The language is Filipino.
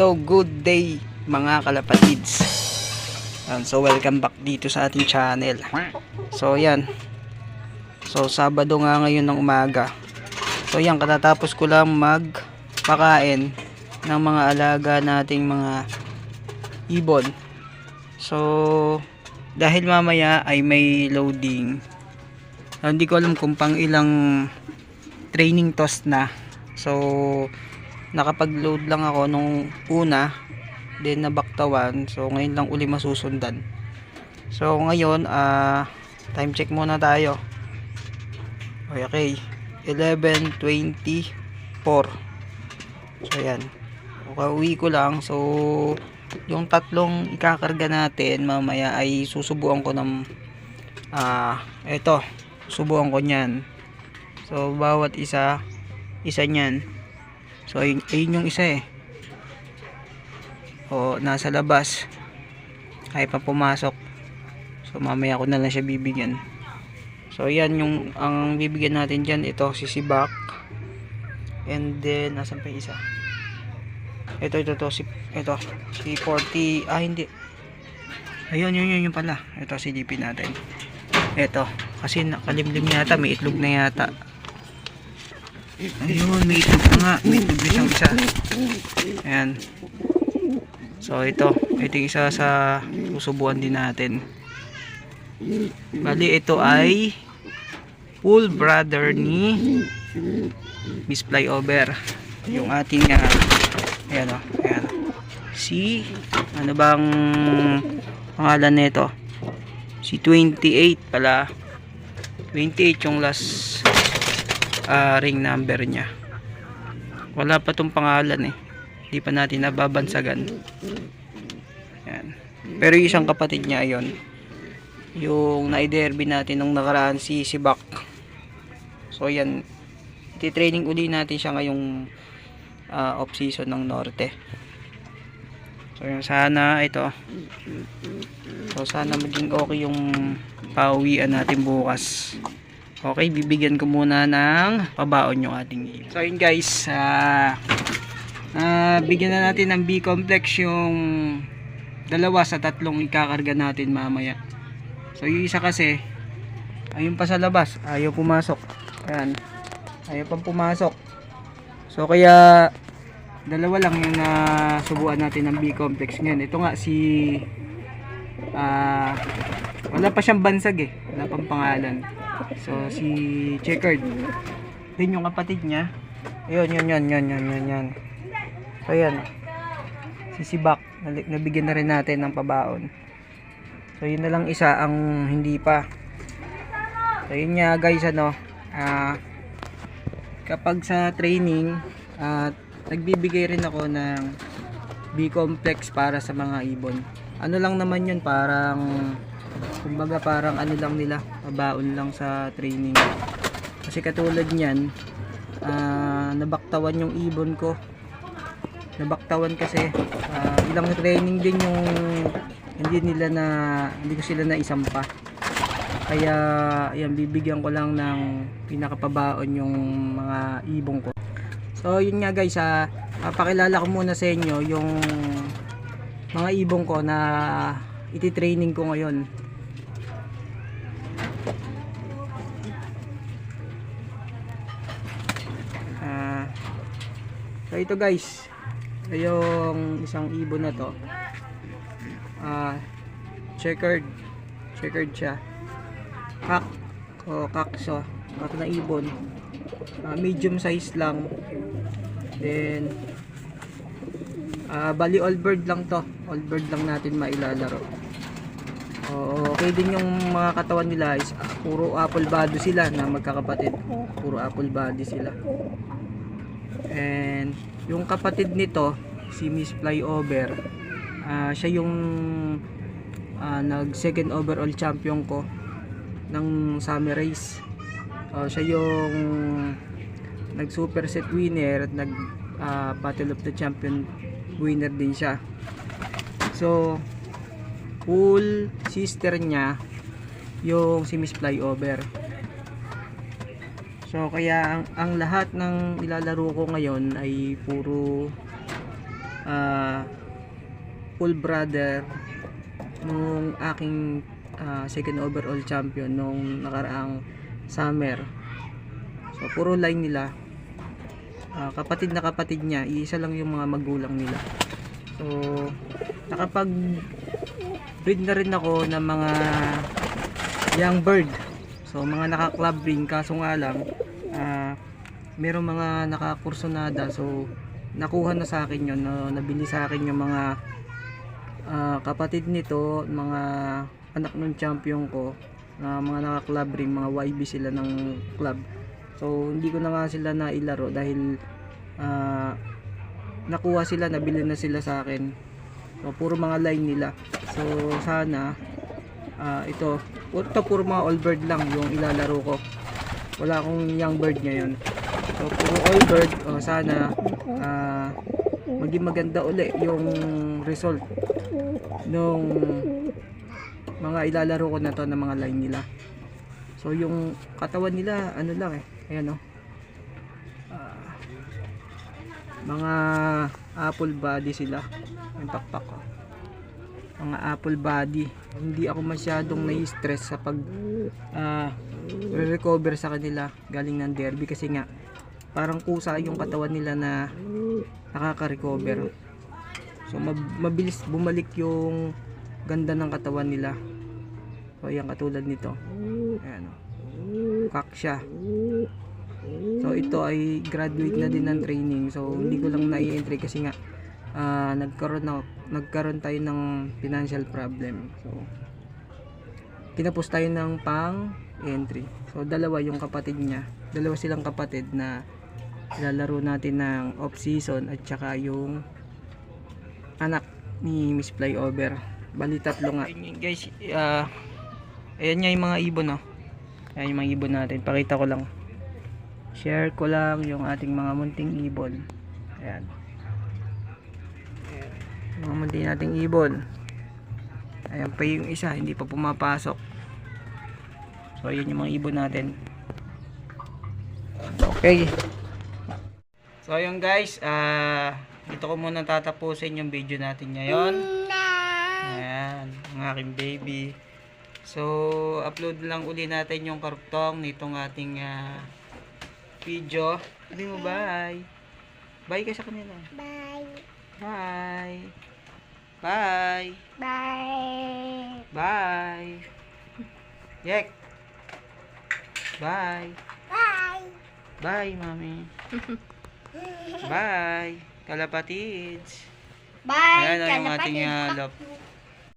So, good day mga kalapatids. So, welcome back dito sa ating channel. So, yan. So, Sabado nga ngayon ng umaga. So, yan, katatapos ko lang magpakain ng mga alaga nating mga ibon. So, dahil mamaya ay may loading. Ah, hindi ko alam kung pang ilang training toss na. So, nakapag-load lang ako nung una. Then, nabaktawan. So, ngayon lang uli masusundan. So, ngayon, ah, time check muna tayo. Okay, 11.24. So, yan. Uwi ko lang. So, yung tatlong ikakarga natin mamaya ay susubuan ko ng ah, eto. Subukan ko niyan. So, bawat isa, isa niyan. So, ayun, ayun yung isa eh. O, nasa labas. Ay pa pumasok. So, mamaya ko na lang siya bibigyan. So, yan yung, ang bibigyan natin dyan, ito, si Sibak. And then, nasan pa yung isa? Ito, ito, ito, si, ito, si 40, ah, hindi. Ayun, yun, yun, yun pala. Ito, si DP natin. Ito, kasi nakalimlim yata, may itlog na yata. Ayun, may itlog na nga. May itlog siyang isa. Ayan. So, ito. Ito yung isa sa susubuan din natin. Bali, ito ay full brother ni Miss Flyover. Yung ating, uh, ayan o, ayan. Si, ano bang pangalan nito? Si 28 pala. 28 yung last ah, ring number niya. Wala pa tong pangalan eh. Hindi pa natin nababansagan. Yan. Pero yung isang kapatid niya ayon. Yung na-derby natin nung nakaraan si Sibak. So yan. Iti-training uli natin siya ngayong ah, off-season ng Norte. So yun, sana ito. So sana maging okay yung pauwian natin bukas. Okay, bibigyan ko muna ng pabaon yung ating ibon. So yun guys, ah ah, bigyan na natin ng B-complex yung dalawa sa tatlong ikakarga natin mamaya. So yung isa kasi, ayun pa sa labas, ayaw pumasok. Ayan, ayaw pang pumasok. So kaya, dalawa lang yung nasubuan natin ng B-complex ngayon. Ito nga si, ah, wala pa siyang bansag eh. Wala pang pangalan. So si Checkered. Din yung kapatid niya. Ayun, yun, yun, yun, yun, yun, yun. So yan. Si Sibak, nabigyan na rin natin ng pabaon. So yun na lang isa ang hindi pa. So yun nga guys ano, ah kapag sa training at nagbibigay rin ako ng B-complex para sa mga ibon. Ano lang naman yun, parang kumbaga parang ano lang nila, pabaon lang sa training. Kasi katulad niyan, ah nabaktawan yung ibon ko. Nabaktawan kasi ah, ilang training din yung hindi nila na hindi ko sila na isampa. Kaya yan bibigyan ko lang ng pinakapabaon yung mga ibon ko. So yun nga guys, ah, papakilala ko muna sa inyo yung mga ibon ko na iti-training ko ngayon. So ito guys, yung isang ibon na to. Ah, checkered. Checkered siya. Kak o kakso, kak na ibon. Ah, medium size lang. Then ah bali all bird lang to. All bird lang natin mailalaro. Oo, okay din yung mga katawan nila is ah, puro apple body sila na magkakapatid. Puro apple body sila. And yung kapatid nito, si Miss Flyover, ah siya yung ah, nag second overall champion ko ng summer race. Oh, siya yung nag super set winner at nag ah, battle of the champion winner din siya. So, full sister niya yung si Miss Flyover. So kaya ang, ang lahat ng ilalaro ko ngayon ay puro ah, full brother nung aking ah, second overall champion nung nakaraang summer. So, puro line nila. Ah, kapatid na kapatid niya, iisa lang yung mga magulang nila. So, nakapag breed na rin ako ng mga young bird. So, mga naka-club ring kaso nga lang ah merong mga nakakursonada so nakuha na sa akin yun no? nabili sa akin yung mga ah, kapatid nito mga anak ng champion ko na mga naka-club ring mga YB sila ng club. So hindi ko na nga sila nailaro dahil ah, nakuha sila nabili na sila sa akin. So puro mga line nila. So sana ah, ito. Ito puro mga all bird lang yung ilalaro ko. Wala akong young bird ngayon. So puro all bird. Oh, sana ah, maging maganda uli yung result nung mga ilalaro ko na to ng mga line nila. So yung katawan nila ano lang eh. Ayan oh. Ah, mga apple body sila. Yung pakpak ko mga apple body. Hindi ako masyadong nai-stress sa pag ah, recover sa kanila galing ng derby kasi nga parang kusa yung katawan nila na nakaka-recover. So mab- mabilis bumalik yung ganda ng katawan nila. So ayan katulad nito. Ayan o kak siya. So ito ay graduate na din ng training. So hindi ko lang nai-entry kasi nga ah, nagkaroon na nagkaroon tayo ng financial problem. So kinapos tayo ng pang entry. So dalawa yung kapatid niya. Dalawa silang kapatid na lalaro natin ng off season at saka yung anak ni Miss Flyover. Bali tatlo nga. Guys ah ayan nga yung mga ibon no? Ayan yung mga ibon natin. Pakita ko lang. Share ko lang yung ating mga munting ibon. Ayan. Mga munting nating ibon. Ayan pa yung isa hindi pa pumapasok. So ayan yung mga ibon natin. Okay. So ayun guys ah dito ko muna tatapusin yung video natin ngayon. Ayan ang aking baby. So upload lang uli natin yung kartong nitong ating ah, video. Sabi mo bye. Bye ka sa kanila. Bye. bye bye Bye. bye Yek bye Bye. bye mami bye kalapatids Bye. ayan ang kalapatid. ating uh,